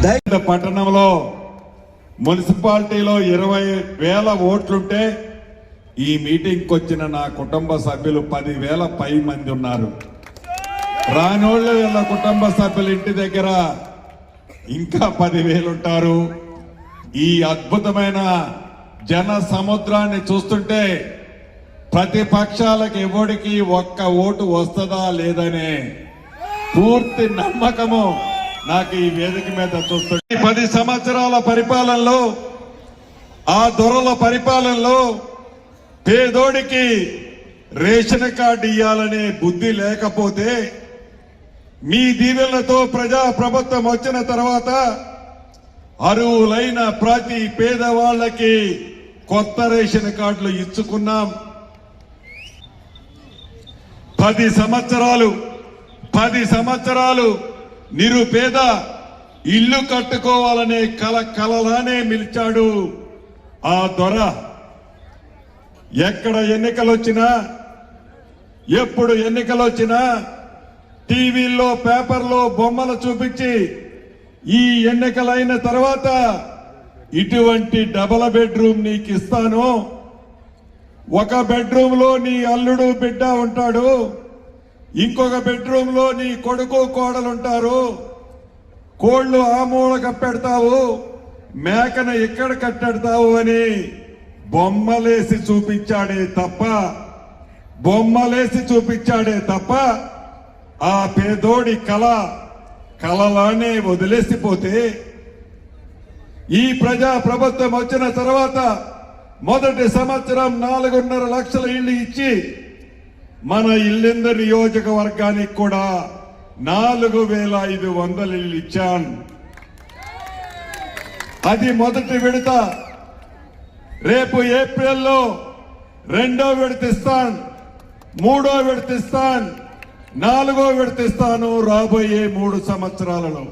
పట్టణంలో మున్సిపాలిటీలో ఇరవై వేల ఓట్లుంటే ఈ మీటింగ్కి వచ్చిన నా కుటుంబ సభ్యులు పదివేల పై మంది ఉన్నారు. రానోళ్ళు వీళ్ళ కుటుంబ సభ్యుల ఇంటి దగ్గర ఇంకా పదివేలు ఉంటారు ఈ అద్భుతమైన జన సముద్రాన్ని చూస్తుంటే ప్రతిపక్షాలకు ఎవడికి ఒక్క ఓటు వస్తుందా లేదనే పూర్తి నమ్మకము నాకు ఈ వేదిక మీద చూస్తుంటే ఈ పది సంవత్సరాల పరిపాలనలో ఆ దొరల పరిపాలనలో పేదోడికి రేషన్ కార్డు ఇవ్వాలనే బుద్ధి లేకపోతే మీ దీవెలతో ప్రజా ప్రభుత్వం వచ్చిన తర్వాత అరువులైన ప్రతి పేదవాళ్ళకి కొత్త రేషన్ కార్డులు ఇచ్చుకున్నాం. పది సంవత్సరాలు పది సంవత్సరాలు నిరుపేద ఇల్లు కట్టుకోవాలనే కల కలలానే నిలిచాడు ఆ దొర. ఎక్కడ ఎన్నికలు వచ్చినా ఎప్పుడు ఎన్నికలు వచ్చినా టీవీల్లో పేపర్లో బొమ్మలు చూపించి ఈ ఎన్నికలైన తర్వాత ఇటువంటి డబల్ బెడ్రూమ్ నీకు ఇస్తాను ఒక బెడ్రూమ్లో నీ అల్లుడు బిడ్డ ఉంటాడు. ఇంకొక బెడ్రూమ్లో నీ కొడుకు కోడలు ఉంటారు కోళ్ళు ఆ మూల కప్పెడతావు. మేకను ఇక్కడ కట్టెడతావు అని బొమ్మలేసి చూపించాడే తప్ప బొమ్మలేసి చూపించాడే తప్ప ఆ పేదోడి కళ కళలానే వదిలేసిపోతే ఈ ప్రజా ప్రభుత్వం వచ్చిన తర్వాత మొదటి సంవత్సరం నాలుగున్నర లక్షల ఇల్లు ఇచ్చి మన ఇల్లెందు నియోజకవర్గానికి కూడా నాలుగు వేల ఐదు వందలు ఇల్లు ఇచ్చాను అది మొదటి విడత. రేపు ఏప్రిల్లో రెండో విడత ఇస్తాను మూడో విడత ఇస్తాను నాలుగో విడత ఇస్తాను రాబోయే మూడు సంవత్సరాలలో.